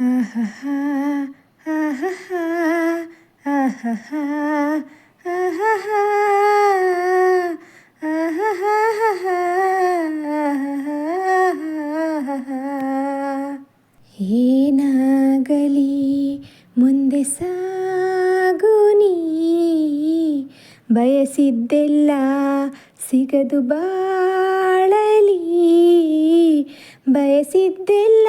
ಏನಾಗಲಿ ಮುಂದೆ ಸಾಗು ನೀ. ಬಯಸಿದ್ದೆಲ್ಲ ಸಿಗದು ಬಾಳಲಿ. ಬಯಸಿದ್ದೆಲ್ಲ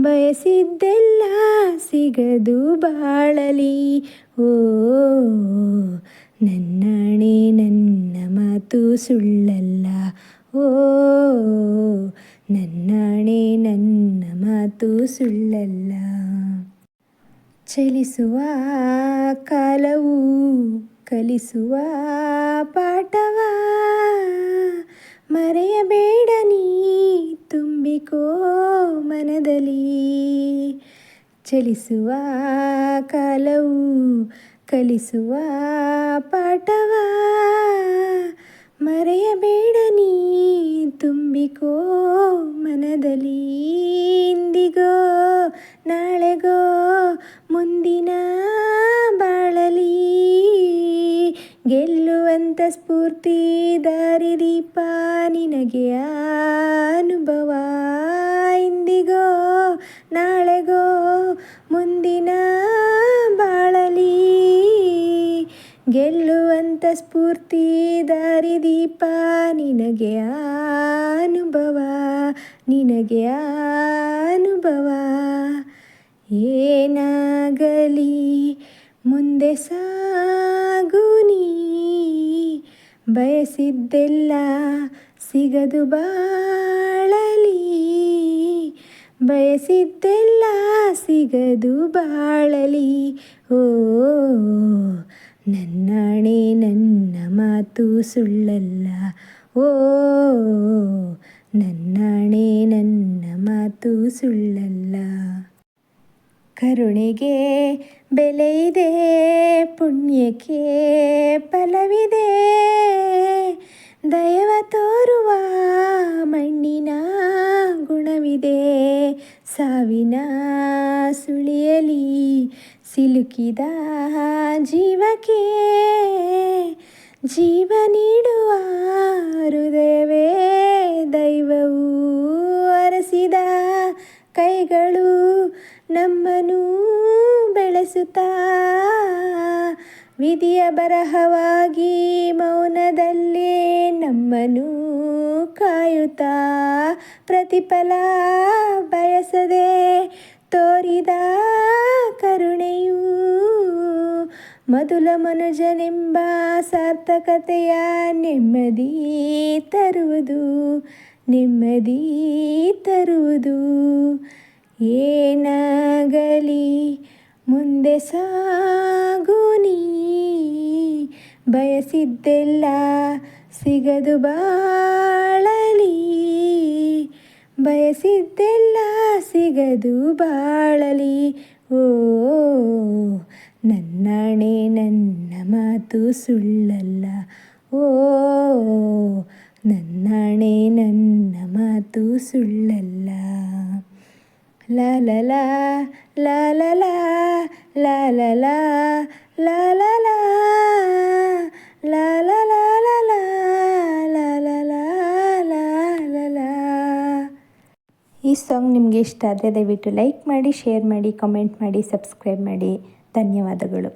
ಬಯಸಿದ್ದೆಲ್ಲ ಸಿಗದು ಬಾಳಲಿ. ಓ, ನನ್ನಣೆ ನನ್ನ ಮಾತು ಸುಳ್ಳಲ್ಲ. ಓ, ನನ್ನಣೆ ನನ್ನ ಮಾತು ಸುಳ್ಳಲ್ಲ. ಚಲಿಸುವ ಕಾಲವು ಕಲಿಸುವ ಪಾಠವ. ಮರೆಯಬೇಡ ನೀ ತುಂಬಿಕೋ ಮನದಲ್ಲಿ ಚಲಿಸುವ ಕಾಲವು, ಕಲಿಸುವ ಪಾಠವ. ಮರೆಯಬೇಡ ನೀ ತುಂಬಿಕೋ ಮನದಲ್ಲಿ, ಇಂದಿಗೋ ನಾಳೆಗೋ ಮುಂದಿನ ಬಾಳಲಿ. ಗೆಲ್ಲುವಂಥ ಸ್ಫೂರ್ತಿ ದಾರಿದೀಪ ನಿನಗೆ ಅನುಭವ. ಇಂದಿಗೋ ನಾಳೆಗೋ ಮುಂದಿನ ಬಾಳಲಿ. ಗೆಲ್ಲುವಂಥ ಸ್ಫೂರ್ತಿ ದಾರಿದೀಪ ನಿನಗೆ ಅನುಭವ ನಿನಗೆ ಅನುಭವ. ಏನಾಗಲಿ, ಮುಂದೆ ಸಾಗು ನೀ. ಬಯಸಿದ್ದೆಲ್ಲ ಸಿಗದು ಬಾಳಲಿ ಬಯಸಿದ್ದೆಲ್ಲ ಸಿಗದು ಬಾಳಲಿ. ಓ, ನನ್ನಾಣೆ ನನ್ನ ಮಾತು ಸುಳ್ಳಲ್ಲ. ಓ, ನನ್ನಾಣೆ ನನ್ನ ಮಾತು ಸುಳ್ಳಲ್ಲ. ಕರುಣೆಗೆ ಬೆಲೆ ಇದೆ ಪುಣ್ಯಕ್ಕೆ ಫಲವಿದೆ. ದಯವ ತೋರುವ ಮಣ್ಣಿನ ಗುಣವಿದೆ ಸಾವಿನ ಸುಳಿಯಲಿ ಸಿಲುಕಿದ ಜೀವಕ್ಕೆ ಜೀವ ನೀಡುವ ಹೃದಯವೇ ದೈವವು ಅರಸಿದ ಕೈಗಳು ನಮ್ಮನ್ನು ಬೆಳೆಸುತ್ತಾ ವಿಧಿಯ ಬರಹವಾಗಿ ಮೌನದಲ್ಲೇ ನಮ್ಮನ್ನು ಕಾಯುತ್ತಾ ಪ್ರತಿಫಲ ಬಯಸದೆ ತೋರಿದ ಕರುಣೆಯೂ ಮಧುಲ ಮನುಜನೆಂಬ ಸಾರ್ಥಕತೆಯ ನೆಮ್ಮದಿ ತರುವುದು ನೆಮ್ಮದಿ ತರುವುದು. ಏನಾಗಲಿ ಮುಂದೆ ಸಾಗು ನೀ. ಬಯಸಿದ್ದೆಲ್ಲ ಸಿಗದು ಬಾಳಲಿ. ಬಯಸಿದ್ದೆಲ್ಲ ಸಿಗದು ಬಾಳಲಿ. ಓ, ನನ್ನಣೆ ನನ್ನ ಮಾತು ಸುಳ್ಳಲ್ಲ. ಓ, ನನ್ನಣೆ ನನ್ನ ಮಾತು ಸುಳ್ಳಲ್ಲ. ಲ, ಲಾ ಲಾ ಲ ಲಾ ಲಾ ಲ ಲಾ ಲಾ ಲ ಲಾ ಲ ಲಾ ಲಾ ಲ ಲಾ ಲಾ ಲ ಲಾ ಈ ಸಾಂಗ್ ನಿಮಗೆ ಇಷ್ಟ ಆದರೆ ದಯವಿಟ್ಟು ಲೈಕ್ ಮಾಡಿ, ಶೇರ್ ಮಾಡಿ, ಕಮೆಂಟ್ ಮಾಡಿ, ಸಬ್ಸ್ಕ್ರೈಬ್ ಮಾಡಿ. ಧನ್ಯವಾದಗಳು.